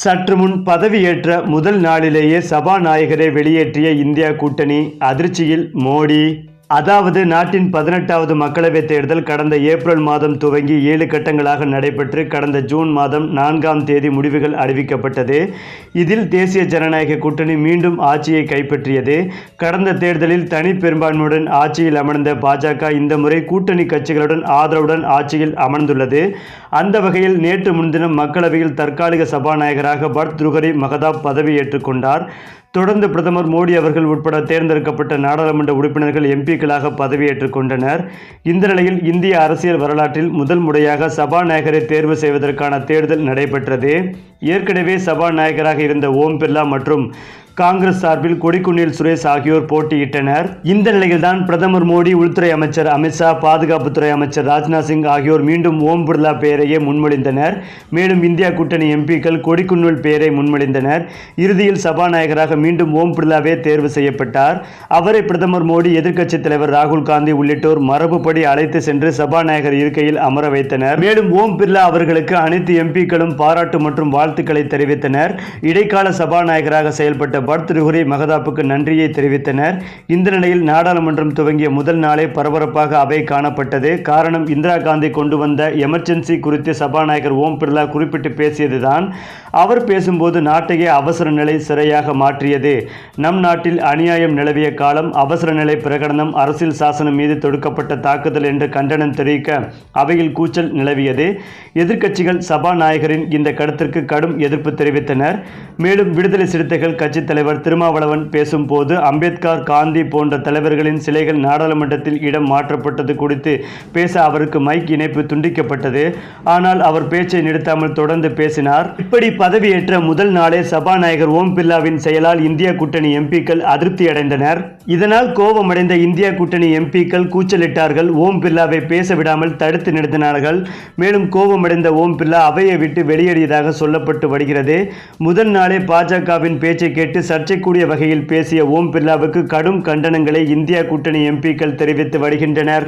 சற்று முன் பதவியேற்ற முதல் நாளிலேயே சபாநாயகரை வெளியேற்றிய இந்தியா கூட்டணி அதிர்ச்சியில். மோடி அதாவது நாட்டின் பதினெட்டாவது மக்களவைத் தேர்தல் கடந்த ஏப்ரல் மாதம் துவங்கி ஏழு கட்டங்களாக நடைபெற்று கடந்த ஜூன் மாதம் நான்காம் தேதி முடிவுகள் அறிவிக்கப்பட்டது. இதில் தேசிய ஜனநாயக கூட்டணி மீண்டும் ஆட்சியை கைப்பற்றியது. கடந்த தேர்தலில் தனி பெரும்பான்மையுடன் ஆட்சியில் அமர்ந்த பாஜக இந்த முறை கூட்டணி கட்சிகளுடன் ஆதரவுடன் ஆட்சியில் அமர்ந்துள்ளது. அந்த வகையில் நேற்று முன்தினம் மக்களவையில் தற்காலிக சபாநாயகராக பர்த் துருகரி மகதாப் பதவியேற்றுக் கொண்டார். தொடர்ந்து பிரதமர் மோடி அவர்கள் உட்பட தேர்ந்தெடுக்கப்பட்ட நாடாளுமன்ற உறுப்பினர்கள் எம்பிக்களாக பதவியேற்றுக் கொண்டனர். இந்த நிலையில் இந்திய அரசியல் வரலாற்றில் முதல் முறையாக சபாநாயகரை தேர்வு செய்வதற்கான தேர்தல் நடைபெற்றது. ஏற்கனவே சபாநாயகராக இருந்த ஓம் பிர்லா மற்றும் காங்கிரஸ் சார்பில் கொடிக்குன்னில் சுரேஷ் ஆகியோர் போட்டியிட்டனர். இந்த நிலையில்தான் பிரதமர் மோடி உள்துறை அமைச்சர் அமித்ஷா பாதுகாப்புத்துறை அமைச்சர் ராஜ்நாத் சிங் ஆகியோர் மீண்டும் ஓம் பிர்லா பெயரையே முன்மொழிந்தனர். மேலும் இந்தியா கூட்டணி எம்பிக்கள் கொடிக்குன்னில் பெயரை முன்மொழிந்தனர். இறுதியில் சபாநாயகராக மீண்டும் ஓம் பிர்லாவே தேர்வு செய்யப்பட்டார். அவரை பிரதமர் மோடி எதிர்க்கட்சித் தலைவர் ராகுல் காந்தி உள்ளிட்டோர் மரபுப்படி அழைத்து சென்று சபாநாயகர் இருக்கையில் அமர வைத்தனர். மேலும் ஓம் பிர்லா அவர்களுக்கு அனைத்து எம்பிக்களும் பாராட்டு மற்றும் வாழ்த்துக்களை தெரிவித்தனர். இடைக்கால சபாநாயகராக செயல்பட்ட பர்த் ருஹுரி மகதாப்புக்கு நன்றியை தெரிவித்தனர். இந்த நிலையில் நாடாளுமன்றம் துவங்கிய முதல் நாளே பரபரப்பாக அவை காணப்பட்டது. காரணம் இந்திரா காந்தி கொண்டு வந்த எமர்ஜென்சி குறித்து சபாநாயகர் ஓம் பிர்லா குறிப்பிட்டு பேசியதுதான். அவர் பேசும்போது நாட்டையே அவசர நிலை சிறையாக மாற்றியது. நம் நாட்டில் அநியாயம் நிலவிய காலம் அவசர நிலை பிரகடனம் அரசியல் சாசனம் மீது தொடுக்கப்பட்ட தாக்குதல் என்று கண்டனம் தெரிவிக்க அவையில் கூச்சல் நிலவியது. எதிர்க்கட்சிகள் சபாநாயகரின் இந்த கருத்திற்கு கடும் எதிர்ப்பு தெரிவித்தனர். மேலும் விடுதலை சிறுத்தைகள் கட்சித் தலைவர் திருமாவளவன் பேசும்போது அம்பேத்கர் காந்தி போன்ற தலைவர்களின் சிலைகள் நாடாளுமன்றத்தில் இடம் மாற்றப்பட்டது குறித்து பேச அவருக்கு மைக் இணைப்பு துண்டிக்கப்பட்டது. ஆனால் அவர் பேச்சை நிறுத்தாமல் தொடர்ந்து பேசினார். இப்படி பதவியேற்ற முதல் நாளே சபாநாயகர் ஓம் பிர்லாவின் செயலால் இந்திய கூட்டணி எம்பிக்கள் அதிருப்தி அடைந்தனர். இதனால் கோபமடைந்த இந்திய கூட்டணி எம்பிக்கள் கூச்சலிட்டார்கள். ஓம் பிர்லாவை பேச விடாமல் தடுத்து நிறுத்தினார்கள். மேலும் கோபமடைந்த ஓம் பிர்லா அவையை விட்டு வெளியேறியதாக சொல்லப்பட்டு வருகிறது. முதல் நாளே பாஜகவின் பேச்சை கேட்டு சர்ச்சைக்குரிய வகையில் பேசிய ஓம் பிர்லாவுக்கு கடும் கண்டனங்களை இந்தியா கூட்டணி எம்பிக்கள் தெரிவித்து வருகின்றனர்.